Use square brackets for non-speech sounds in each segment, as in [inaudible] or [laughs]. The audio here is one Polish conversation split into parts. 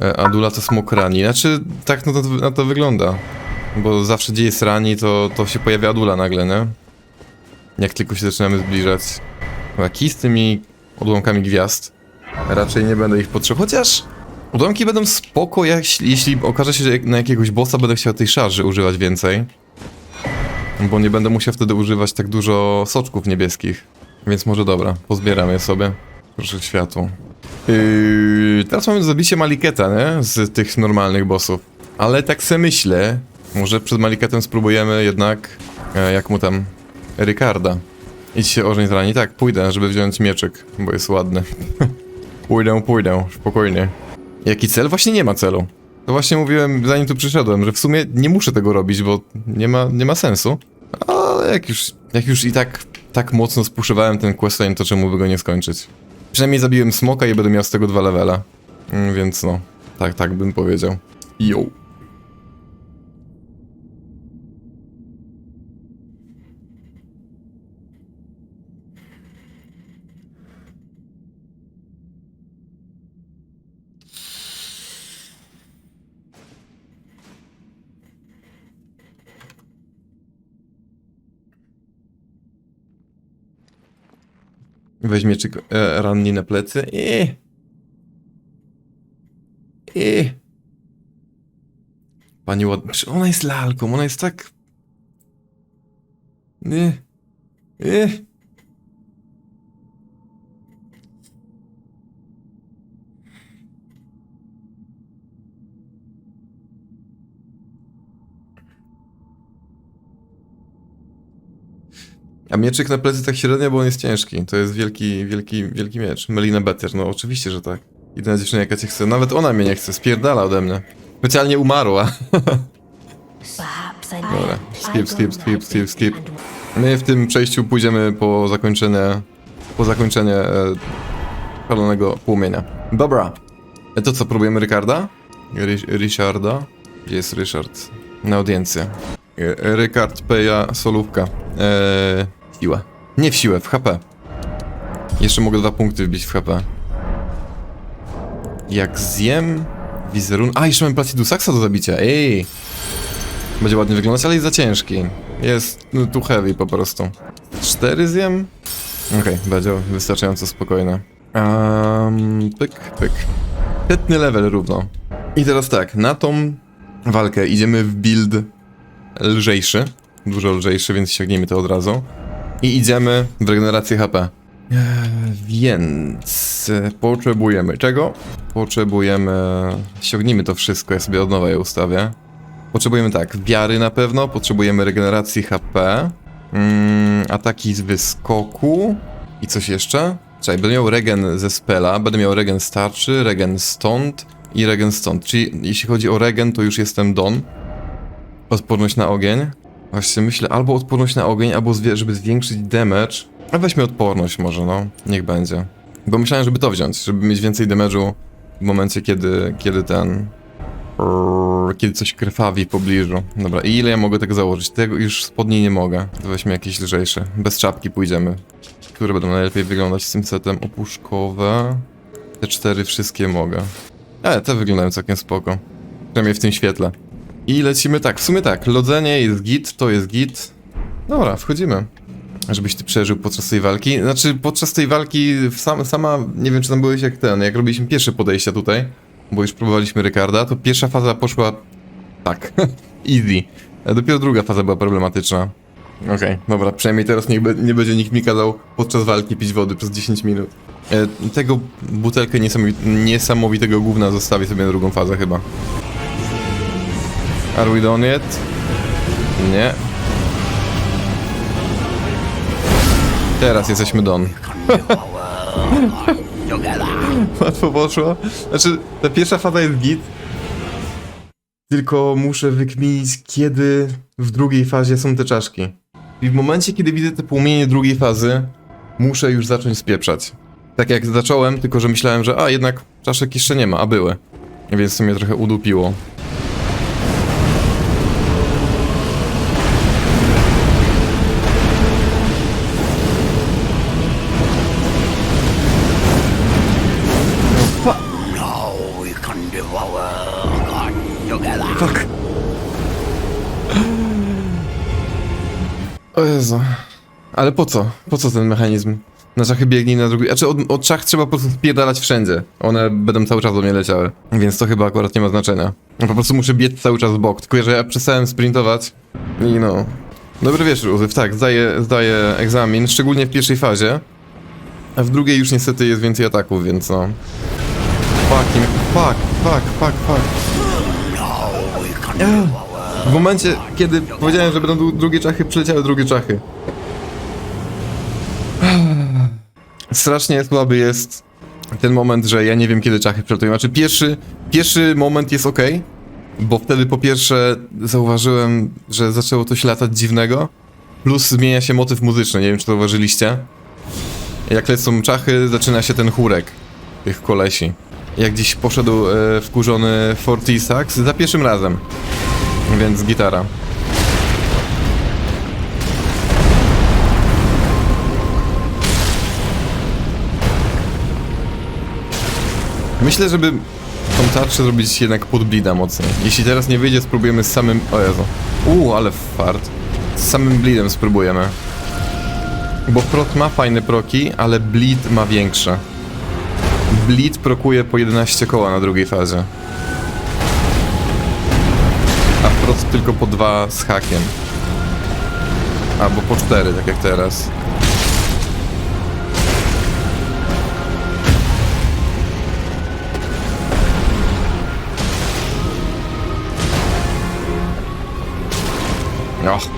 E, Adula to smokrani. Znaczy, tak no to, na to wygląda. Bo zawsze gdzie jest rani, to, to się pojawia Adula nagle, nie? Jak tylko się zaczynamy zbliżać. Chyba z tymi odłamkami gwiazd. Raczej nie będę ich potrzebował. Chociaż odłamki będą spoko, jeśli, jeśli okaże się, że na jakiegoś bossa będę chciał tej szarży używać więcej. Bo nie będę musiał wtedy używać tak dużo soczków niebieskich. Więc może dobra, pozbieram je sobie. Proszę światło. Yy, teraz mamy zabicie Maliketa, nie? Z tych normalnych bossów. Ale tak se myślę, może przed Maliketem spróbujemy jednak, e, jak mu tam, Rykarda. Idź się ożeń rani. Tak, pójdę, żeby wziąć mieczyk, bo jest ładny. [laughs] pójdę, pójdę, spokojnie. Jaki cel? Właśnie nie ma celu. To właśnie mówiłem, zanim tu przyszedłem, że w sumie nie muszę tego robić, bo nie ma, nie ma sensu. Ale jak już, jak już i tak, tak mocno spuszowałem ten questline, to czemu by go nie skończyć? Przynajmniej zabiłem smoka i będę miał z tego dwa levela. Mm, Więc no, tak, tak bym powiedział. Yo. Weźmie czy e, ranni na plecy. I. I. Pani ładna. Ona jest lalką, ona jest tak. Nie. Nie. A mieczyk na plecy tak średnio, bo on jest ciężki. To jest wielki, wielki, wielki miecz. Melina Better, no oczywiście, że tak. Jedyna dziewczyna jaka cię chce. Nawet ona mnie nie chce, spierdala ode mnie. Specjalnie umarła. [laughs] Dobra, skip, skip, skip, skip, skip. My w tym przejściu pójdziemy po zakończenie, po zakończenie e, płomienia. Dobra. E, to co, próbujemy Rykarda? Ry Richarda? Gdzie jest Ryszard? Na audiencję. E, Rykard Peja solówka. Eee, siłę. Nie w siłę, w HP. Jeszcze mogę dwa punkty wbić w HP. Jak zjem wizerun... A, jeszcze mam Placidusaxa do zabicia, ej! Będzie ładnie wyglądać, ale jest za ciężki. Jest no, too heavy po prostu. Cztery zjem? Okej, będzie wystarczająco spokojne. Um, pyk, pyk. Setny level równo. I teraz tak, na tą walkę idziemy w build lżejszy. Dużo lżejszy, więc ściągnijmy to od razu. I idziemy w regenerację HP. Eee, Więc e, potrzebujemy czego? Potrzebujemy. Ściągnijmy to wszystko, ja sobie od nowa je ustawię. Potrzebujemy tak, wiary na pewno, potrzebujemy regeneracji HP, mm, ataki z wyskoku i coś jeszcze. Czekaj, będę miał regen ze spela, będę miał regen z tarczy, regen stąd i regen stąd. Czyli jeśli chodzi o regen, to już jestem don. Odporność na ogień. Właśnie myślę albo odporność na ogień, albo żeby zwiększyć damage. A weźmy odporność może, no. Niech będzie. Bo myślałem, żeby to wziąć, żeby mieć więcej damage'u w momencie, kiedy, kiedy ten... Kiedy coś krwawi w pobliżu. Dobra, i ile ja mogę tego założyć? Tego już spodnie nie mogę. To weźmy jakieś lżejsze. Bez czapki pójdziemy. Które będą najlepiej wyglądać z tym setem? Opuszkowe. Te cztery wszystkie mogę. E, te wyglądają całkiem spoko. Przynajmniej w tym świetle. I lecimy tak, w sumie tak, lodzenie jest git, to jest git. Dobra, wchodzimy. Żebyś ty przeżył podczas tej walki. Znaczy, podczas tej walki sam, sama, nie wiem czy tam byłeś jak ten, jak robiliśmy pierwsze podejścia tutaj, bo już próbowaliśmy Rykarda, to pierwsza faza poszła tak, [laughs] easy. A dopiero druga faza była problematyczna. Okej, dobra, przynajmniej teraz nie, nie będzie nikt mi kazał podczas walki pić wody przez 10 minut. E, tego butelkę niesamowit niesamowitego gówna zostawię sobie na drugą fazę chyba. Are we done yet? Nie. Teraz jesteśmy done. [laughs] Łatwo poszło. Znaczy, ta pierwsza faza jest git. Tylko muszę wykminić, kiedy w drugiej fazie są te czaszki. I w momencie, kiedy widzę te płomienie drugiej fazy, muszę już zacząć spieprzać. Tak jak zacząłem, tylko że myślałem, że a, jednak czaszek jeszcze nie ma, a były. Więc to mnie trochę udupiło. Ale po co? Po co ten mechanizm? Na szachy biegnij na drugi... Znaczy od, od szach trzeba po prostu spierdalać wszędzie. One będą cały czas do mnie leciały. Więc to chyba akurat nie ma znaczenia. Po prostu muszę biec cały czas w bok. Tylko że ja przestałem sprintować i no... Dobry wieczór, Uzyf. Tak, zdaję, zdaję egzamin, szczególnie w pierwszej fazie. A w drugiej już niestety jest więcej ataków, więc no... Fucking... Fuck, fuck, fuck, fuck. W momencie, kiedy powiedziałem, że będą dru- drugie czachy, przyleciały drugie czachy. Strasznie słaby jest ten moment, że ja nie wiem, kiedy czachy przelatują. Znaczy, pierwszy, pierwszy moment jest ok, bo wtedy po pierwsze zauważyłem, że zaczęło coś latać dziwnego, plus zmienia się motyw muzyczny, nie wiem, czy to zauważyliście. Jak lecą czachy, zaczyna się ten chórek tych kolesi. Jak dziś poszedł e, wkurzony Fortisax za pierwszym razem. Więc gitara. Myślę, żeby tą tarczę zrobić jednak pod blida mocniej. Jeśli teraz nie wyjdzie, spróbujemy z samym... O Jezu. Uuu, ale fart. Z samym bleedem spróbujemy. Bo prot ma fajne proki, ale bleed ma większe. Bleed prokuje po 11 koła na drugiej fazie. A prot tylko po dwa z hakiem. Albo po cztery, tak jak teraz. Och.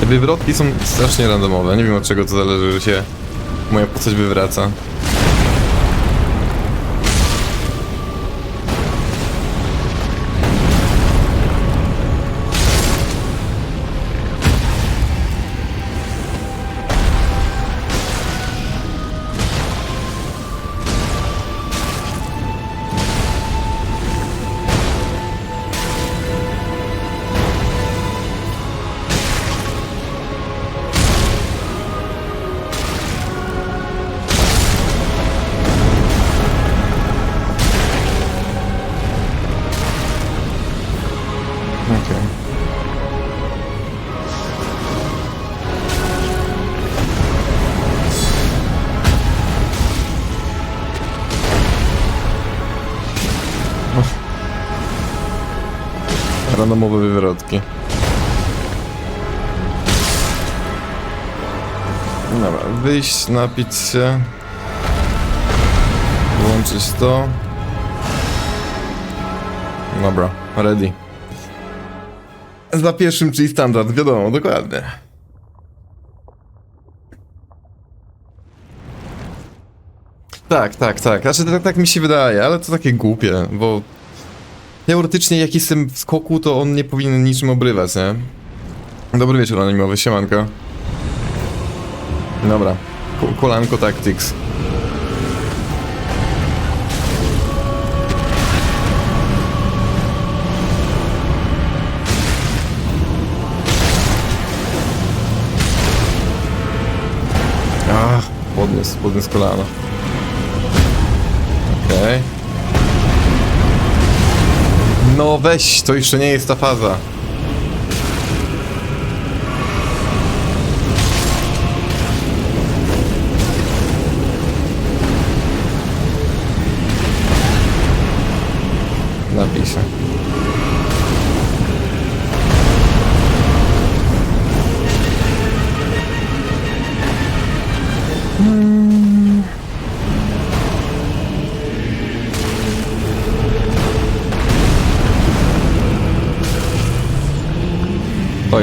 Te wywrotki są strasznie randomowe. Nie wiem od czego to zależy, że się moja postać wywraca. Randomowe wywrotki. Dobra, wyjść, napić się. Włączyć to. Dobra, ready. Za pierwszym, czyli standard, wiadomo, dokładnie. Tak, tak, tak. Znaczy, tak, tak mi się wydaje, ale to takie głupie, bo teoretycznie jak jestem w skoku, to on nie powinien niczym obrywać, nie? Dobry wieczór, anonimowy, siemanko. Dobra, Ko- kolanko tactics. Ach, podniósł, podniósł kolano. Okej. No weź, to jeszcze nie jest ta faza.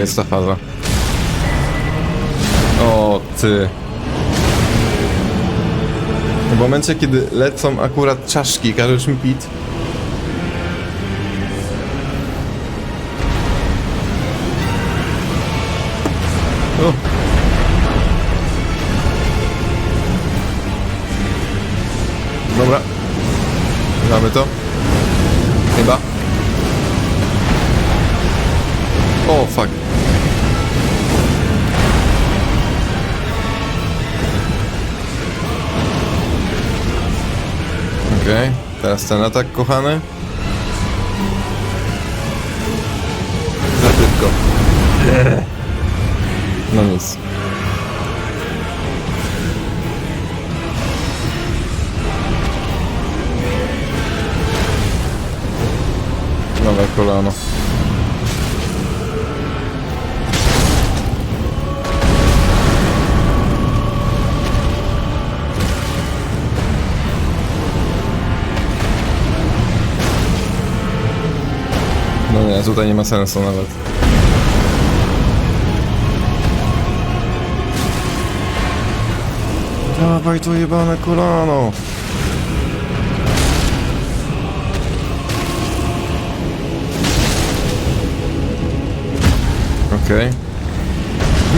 Jest ta faza. O, ty. W momencie, kiedy lecą akurat czaszki, każesz mi pit. O. Dobra. Mamy to. Chyba. O, fuck. Okej, teraz ten atak, kochany. Za szybko. No nic. Nowe kolano. Nie, tutaj nie ma sensu nawet. Dawaj to jebane kolano! Okej.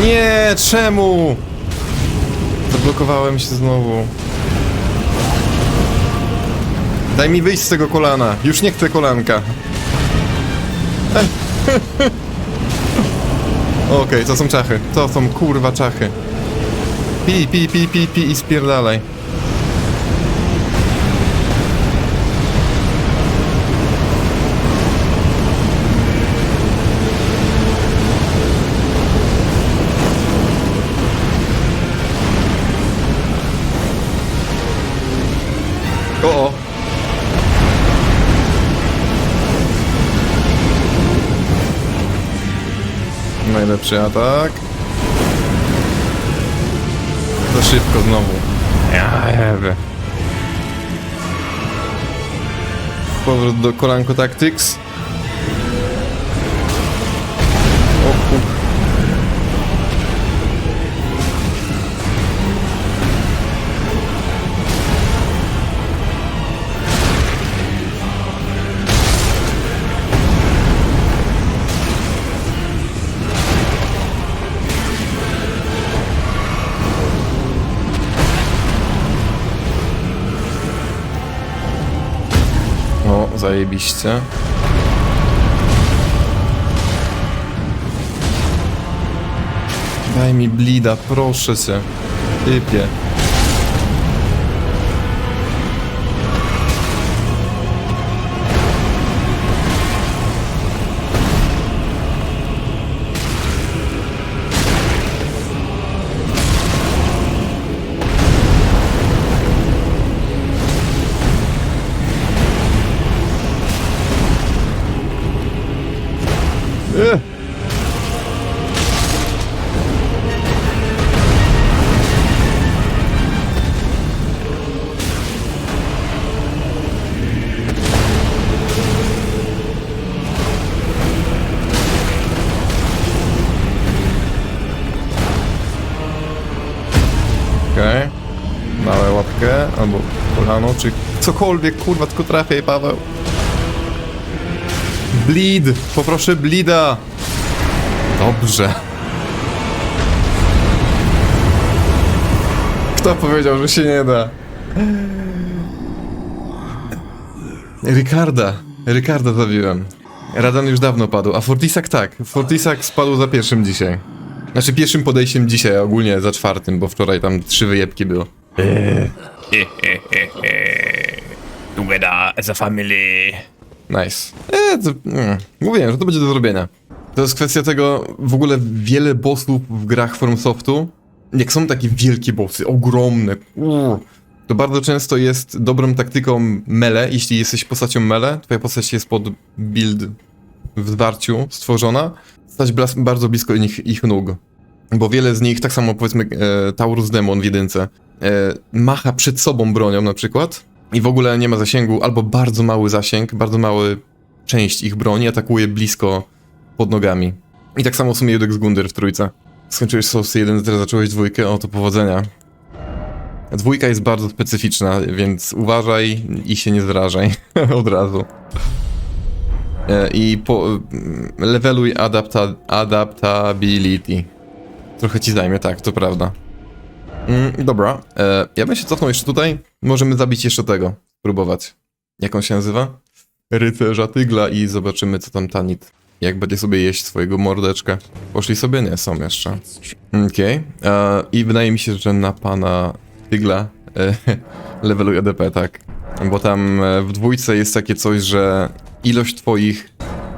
Nie, czemu? Zablokowałem się znowu. Daj mi wyjść z tego kolana. Już nie chcę kolanka. [laughs] Okej, to są czachy. To są kurwa czachy. Pi, pi, pi, pi, pi i spierdalaj. O, o. Najlepszy atak. Za szybko znowu. Ja jebie. Powrót do kolanko Tactics. Zajebiście. Daj mi blida, proszę cię. Typie. Cokolwiek, kurwa, tylko trafiaj, Paweł. Bleed! Poproszę blida! Dobrze. Kto powiedział, że się nie da? Ricarda. Ricarda zabiłem. Radan już dawno padł, a Fortisak tak. Fortisak spadł za pierwszym dzisiaj. Znaczy pierwszym podejściem dzisiaj, ogólnie za czwartym, bo wczoraj tam trzy wyjebki było. [laughs] Together as a family. Nice. Eee, to, mm, mówiłem, że to będzie do zrobienia. To jest kwestia tego, w ogóle wiele bossów w grach FromSoftu, jak są takie wielkie bossy, ogromne, uuu, to bardzo często jest dobrą taktyką mele, jeśli jesteś postacią mele, twoja postać jest pod build w zwarciu stworzona, stać bardzo blisko ich, ich nóg. Bo wiele z nich, tak samo powiedzmy e, Taurus Demon w jedynce, e, macha przed sobą bronią na przykład i w ogóle nie ma zasięgu, albo bardzo mały zasięg, bardzo mały część ich broni atakuje blisko pod nogami. I tak samo w sumie Judex Gunder w trójce. Skończyłeś Source 1, teraz zacząłeś dwójkę, o to powodzenia. Dwójka jest bardzo specyficzna, więc uważaj i się nie zrażaj [laughs] od razu. E, I po, mm, leveluj adapta, adaptability. Trochę ci zajmie, tak, to prawda. Mm, dobra, e, ja bym się cofnął jeszcze tutaj. Możemy zabić jeszcze tego. Spróbować. Jak on się nazywa? Rycerza Tygla i zobaczymy co tam Tanit. Jak będzie sobie jeść swojego mordeczka. Poszli sobie? Nie, są jeszcze. Okej. E, I wydaje mi się, że na pana Tygla e, [laughs] leveluj ADP, tak. Bo tam e, w dwójce jest takie coś, że ilość twoich,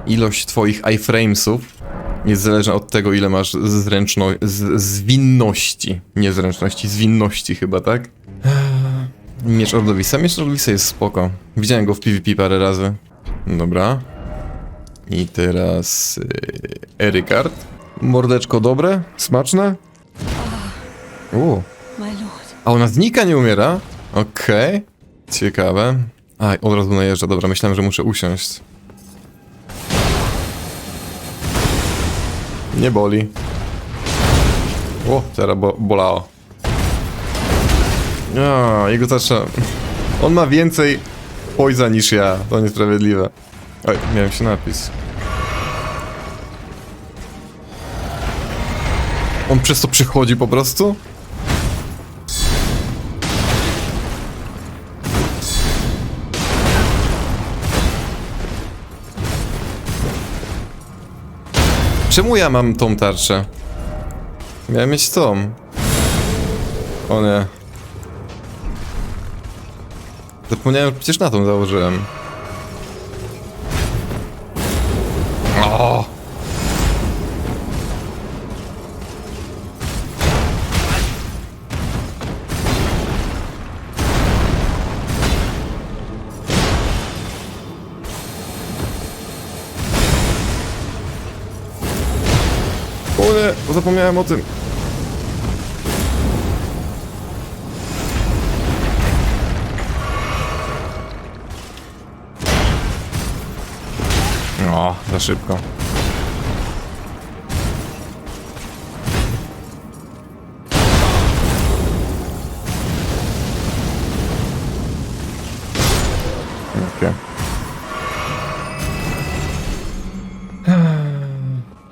ilość twoich iframesów jest zależna od tego, ile masz zręczno, z, zwinności. Nie zręczności, zwinności chyba, tak? Miecz Ordowisa. Miecz Ordowisa jest spoko. Widziałem go w PvP parę razy. Dobra. I teraz... Yy, Erykard. Mordeczko dobre? Smaczne? U. My lord. A ona znika, nie umiera? Okej. Ciekawe. A, od razu najeżdża. Dobra, myślałem, że muszę usiąść. Nie boli. O, teraz bo bolało. A, jego tarcza... On ma więcej poisa niż ja. To niesprawiedliwe. Oj, miałem się napić. On przez to przychodzi po prostu? Czemu ja mam tą tarczę? Miałem mieć tą. O nie. Zapomniałem, że przecież na tą założyłem. Zapomniałem o tym. Za szybko.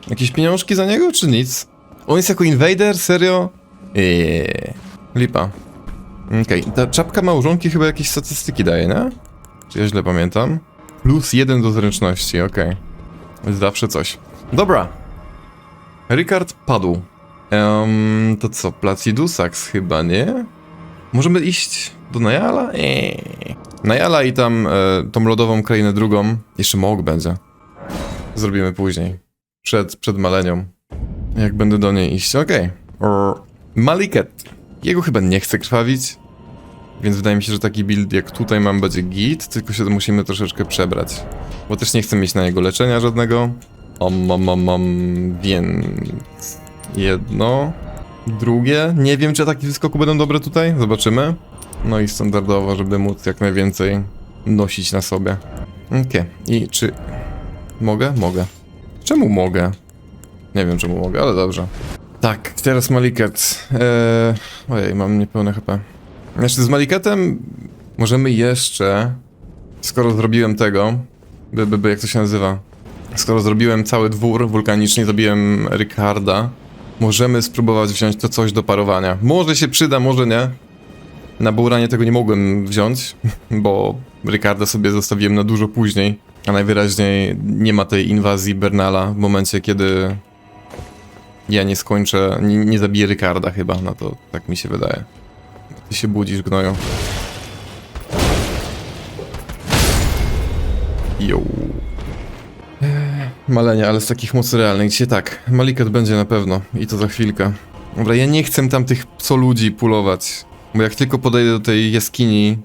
Jakieś pieniążki za niego, czy nic? On jest jako invader? Serio? Eee, lipa. Okej, ta czapka małżonki chyba jakieś statystyki daje, nie? Czy ja źle pamiętam? Plus jeden do zręczności, okej. Jest zawsze coś. Dobra. Ricard padł. Em, to co, Placidusax chyba, nie? Możemy iść do Najala? Eee. Najala i tam e, tą lodową krainę drugą. Jeszcze Mog będzie. Zrobimy później. Przed, przed malenią. Jak będę do niej iść, okej. Okay. Maliket. Jego chyba nie chcę krwawić. Więc wydaje mi się, że taki build jak tutaj mam będzie git, tylko się musimy troszeczkę przebrać. Bo też nie chcę mieć na niego leczenia żadnego. Om, om, om, om, więc... Jedno... Drugie. Nie wiem, czy ataki wyskoku będą dobre tutaj. Zobaczymy. No i standardowo, żeby móc jak najwięcej nosić na sobie. Okej. I czy... Mogę? Mogę. Czemu mogę? Nie wiem czemu mogę, ale dobrze. Tak, teraz Maliket. Eee, ojej, mam niepełne HP. Jeszcze z Maliketem możemy jeszcze, skoro zrobiłem tego, by, by, by, jak to się nazywa? Skoro zrobiłem cały dwór wulkaniczny i zrobiłem Ricarda, możemy spróbować wziąć to coś do parowania. Może się przyda, może nie. Na Bouranie tego nie mogłem wziąć, [laughs] bo Ricarda sobie zostawiłem na dużo później. A najwyraźniej nie ma tej inwazji Bernala w momencie, kiedy ja nie skończę, nie, nie zabiję Ricarda chyba, no to tak mi się wydaje. Ty się budzisz, gnoju. Jo. Malenia, ale z takich mocy realnych. Dzisiaj tak, Malikat będzie na pewno i to za chwilkę. Dobra, ja nie chcę tam tych co ludzi pulować, bo jak tylko podejdę do tej jaskini,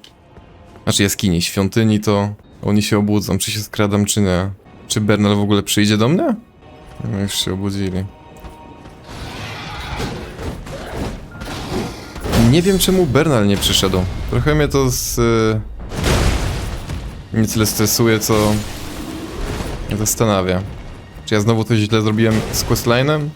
znaczy jaskini, świątyni, to oni się obudzą, czy się skradam, czy nie. Czy Bernal w ogóle przyjdzie do mnie? No już się obudzili. Nie wiem czemu Bernal nie przyszedł. Trochę mnie to z... y, Nie tyle stresuje, co... Zastanawia. Czy ja znowu coś źle zrobiłem z questline'em?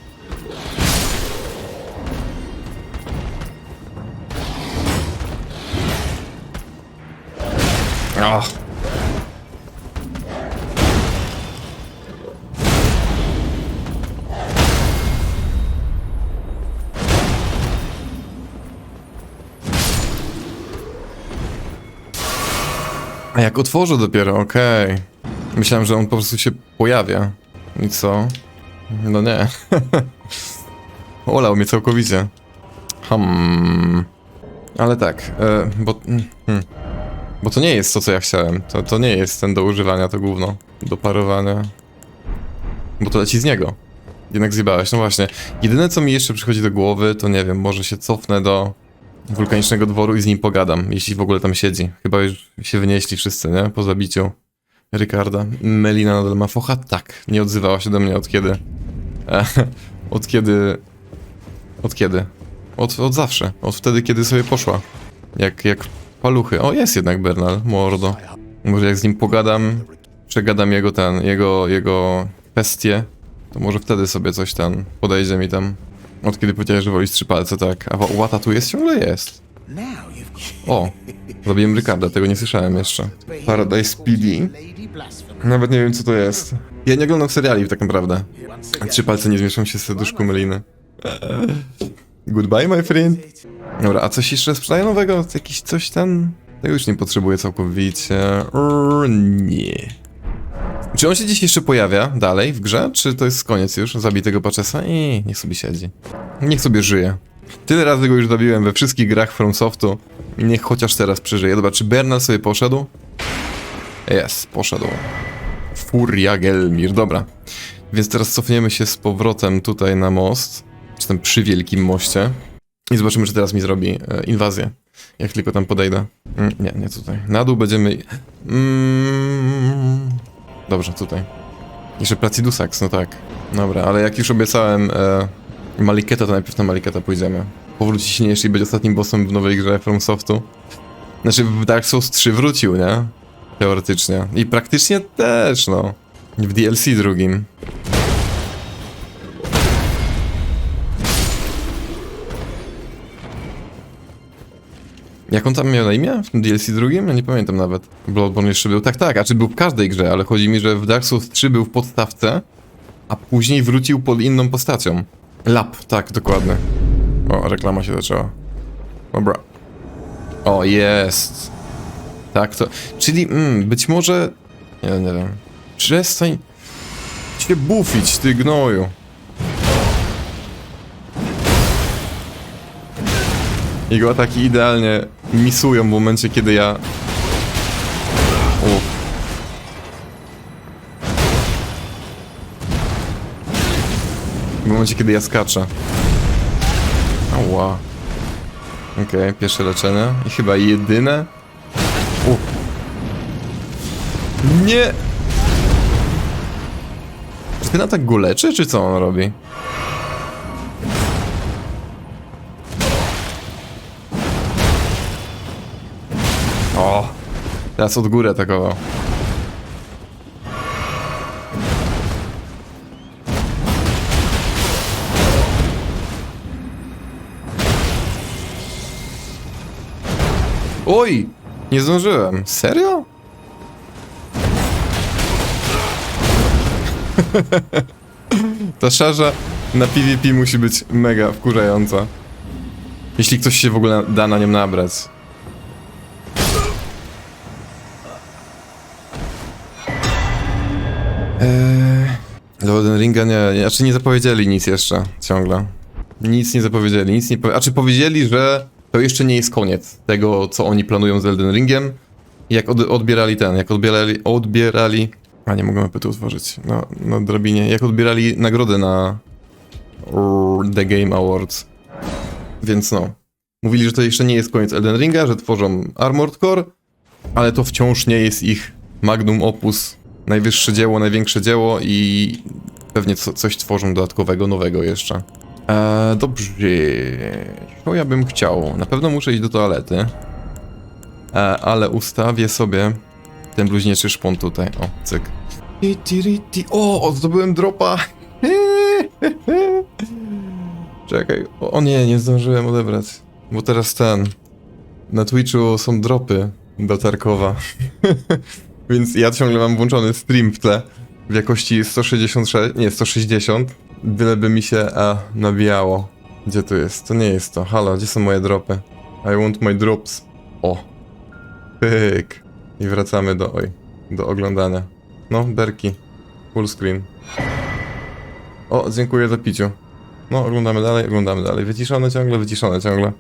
A jak otworzę dopiero, okej. Myślałem, że on po prostu się pojawia. I co? No nie. [laughs] Olał mnie całkowicie. Hmm. Ale tak, e, bo... mm, Hmm. Bo to nie jest to, co ja chciałem. To, to nie jest ten do używania, to gówno. Do parowania. Bo to leci z niego. Jednak zjebałeś, no właśnie. Jedyne, co mi jeszcze przychodzi do głowy, to nie wiem, może się cofnę do wulkanicznego dworu i z nim pogadam, jeśli w ogóle tam siedzi. Chyba już się wynieśli wszyscy, nie? Po zabiciu Ricarda. Melina nadal ma focha? Tak. Nie odzywała się do mnie od kiedy? E, [laughs] od kiedy... Od kiedy? Od, od zawsze. Od wtedy, kiedy sobie poszła. Jak, jak paluchy. O, jest jednak Bernal, mordo. Może jak z nim pogadam, przegadam jego ten, jego, jego kwestie, to może wtedy sobie coś tam podejdzie mi tam. Od kiedy powiedziałeś, że wolisz trzy palce, tak. A wa- łata tu jest? Ciągle jest. O, zabiłem Ricarda, tego nie słyszałem jeszcze. Paradise PD? Nawet nie wiem, co to jest. Ja nie oglądam seriali, tak naprawdę. Trzy palce nie zmieszczą się w serduszku Meliny. Goodbye, my friend. Dobra, a coś jeszcze sprzedaje nowego? Jakiś coś tam? Tego już nie potrzebuję całkowicie. Urr, nie. Czy on się gdzieś jeszcze pojawia dalej w grze? Czy to jest koniec już zabitego Paczesa? I niech sobie siedzi. Niech sobie żyje. Tyle razy go już zabiłem we wszystkich grach From Softu. I niech chociaż teraz przeżyje. Dobra, czy Bernal sobie poszedł? Jest, poszedł. Furia Gelmir, dobra. Więc teraz cofniemy się z powrotem tutaj na most. Czy tam przy wielkim moście. I zobaczymy, czy teraz mi zrobi e, inwazję. Jak tylko tam podejdę. Mm, nie, nie tutaj. Na dół będziemy... Mm, dobrze, tutaj. Jeszcze Placidusax, no tak. Dobra, ale jak już obiecałem e, Maliketa, to najpierw na Maliketa pójdziemy. Powróci silniejszy i będzie ostatnim bossem w nowej grze From Softu. Znaczy w Dark Souls 3 wrócił, nie? Teoretycznie. I praktycznie też, no. W DLC drugim. Jak on tam miał na imię? W tym DLC drugim? Ja nie pamiętam nawet. Bloodborne jeszcze był. Tak, tak, a czy był w każdej grze, ale chodzi mi, że w Dark Souls 3 był w podstawce, a później wrócił pod inną postacią. Lap, tak, dokładnie. O, reklama się zaczęła. Dobra. O, jest. Tak, to. Czyli, mm, być może. Nie, nie wiem. Przestań się bufić, ty gnoju. Jego ataki idealnie misują w momencie, kiedy ja... O. W momencie, kiedy ja skaczę. Ała. Okej, pierwsze leczenie. I chyba jedyne. O. Nie! Czy ten atak go leczy, czy co on robi? Teraz od góry atakował. Oj! Nie zdążyłem. Serio? [laughs] Ta szarża na PvP musi być mega wkurzająca. Jeśli ktoś się w ogóle da na nią nabrać. Eee, do Elden Ringa nie, znaczy nie zapowiedzieli nic jeszcze, ciągle. Nic nie zapowiedzieli, nic nie. A czy powiedzieli, że to jeszcze nie jest koniec tego, co oni planują z Elden Ringiem? Jak od, odbierali ten, jak odbierali, odbierali... A nie mogę mapy tu otworzyć, na, na drabinie. Jak odbierali nagrodę na The Game Awards. Więc no. Mówili, że to jeszcze nie jest koniec Elden Ringa, że tworzą Armored Core, ale to wciąż nie jest ich magnum opus, najwyższe dzieło, największe dzieło i pewnie co, coś tworzą dodatkowego, nowego jeszcze. Eee, dobrze. Co ja bym chciał? Na pewno muszę iść do toalety. Eee, ale ustawię sobie ten bluźnieczy szpon tutaj. O, cyk. O, zdobyłem dropa. [laughs] Czekaj. O, o nie, nie zdążyłem odebrać. Bo teraz ten. Na Twitchu są dropy do Tarkowa. [laughs] Więc ja ciągle mam włączony stream w tle. W jakości 166, nie 160. Byleby mi się a, nabijało. Gdzie to jest? To nie jest to. Halo, gdzie są moje dropy? I want my drops. O. Pyk. I wracamy do, oj, do oglądania. No, berki. Full screen. O, dziękuję za piciu. No, oglądamy dalej, oglądamy dalej. Wyciszone ciągle, wyciszone ciągle.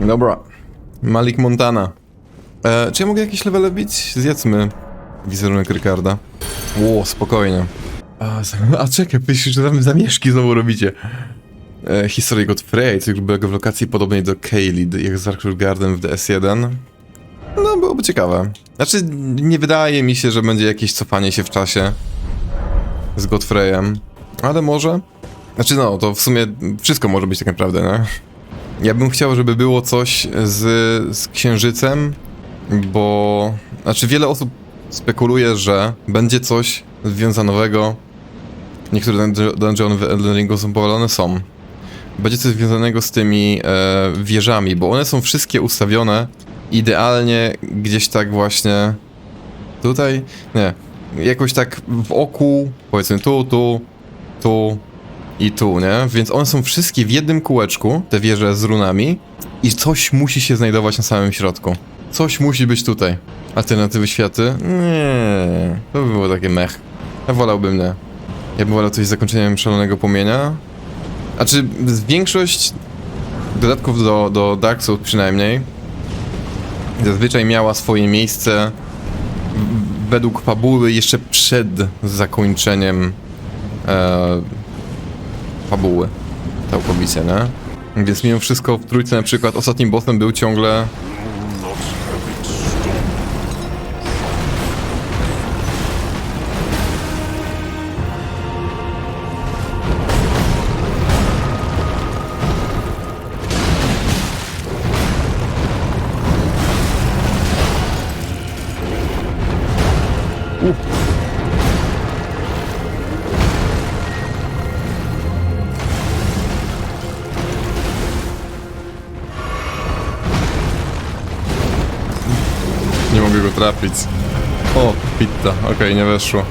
Dobra. Malik Montana. E, czy ja mogę jakieś levele bić? Zjedzmy wizerunek Ricarda. Ło, spokojnie. A, a czekaj, myślisz, że tam zamieszki znowu robicie. E, historię Godfrey, coś grubego w lokacji podobnej do Kaelid, jak z Arkham Garden w DS1. No, byłoby ciekawe. Znaczy, nie wydaje mi się, że będzie jakieś cofanie się w czasie z Godfreyem, ale może. Znaczy, no, to w sumie wszystko może być tak naprawdę, nie? Ja bym chciał, żeby było coś z, z Księżycem, bo... Znaczy, wiele osób spekuluje, że będzie coś związanego... Niektóre dunge- dungeony w Elden Ringu są powalone, są. Będzie coś związanego z tymi e, wieżami, bo one są wszystkie ustawione idealnie gdzieś tak właśnie... Tutaj? Nie. Jakoś tak w oku, powiedzmy tu, tu, tu i tu, nie? Więc one są wszystkie w jednym kółeczku, te wieże z runami i coś musi się znajdować na samym środku. Coś musi być tutaj. Alternatywy światy? Nie, to by było takie mech. Ja wolałbym nie. Ja bym wolał coś z zakończeniem szalonego płomienia. A czy większość dodatków do, do Dark Souls przynajmniej zazwyczaj miała swoje miejsce według fabuły jeszcze przed zakończeniem e, fabuły całkowicie, nie? Więc mimo wszystko w trójce na przykład ostatnim bossem był ciągle Nie mogę go trafić. O, pitta. Okej, nie weszło.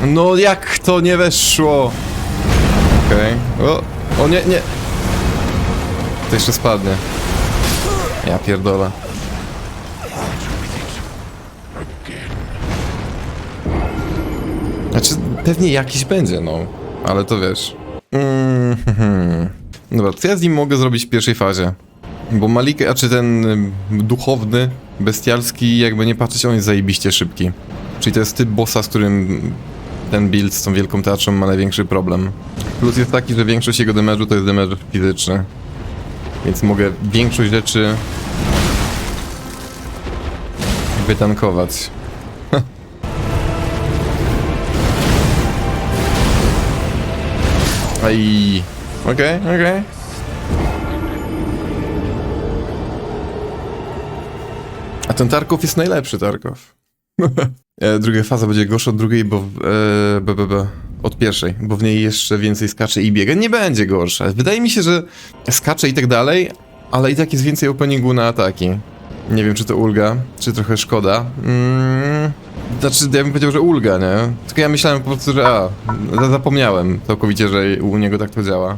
No jak to nie weszło? Okej. O, o nie, nie. To jeszcze spadnie. Ja pierdolę. Znaczy, pewnie jakiś będzie, no. Ale to wiesz. Mm, hmm. Dobra, co ja z nim mogę zrobić w pierwszej fazie? Bo Malik, a czy ten ym, duchowny, bestialski, jakby nie patrzeć, on jest zajebiście szybki. Czyli to jest typ bossa, z którym ten build z tą wielką tarczą ma największy problem. Plus jest taki, że większość jego damage'u to jest damage fizyczny. Więc mogę większość rzeczy wytankować. [laughs] Aj. Okej, okej. A ten Tarkov jest najlepszy Tarkov. [laughs] e, druga faza będzie gorsza od drugiej, bo... E, b, b, b, od pierwszej, bo w niej jeszcze więcej skacze i biega. Nie będzie gorsza. Wydaje mi się, że skacze i tak dalej, ale i tak jest więcej openingu na ataki. Nie wiem, czy to ulga, czy trochę szkoda. Mm, znaczy, ja bym powiedział, że ulga, nie? Tylko ja myślałem po prostu, że a, za- zapomniałem całkowicie, że u niego tak to działa.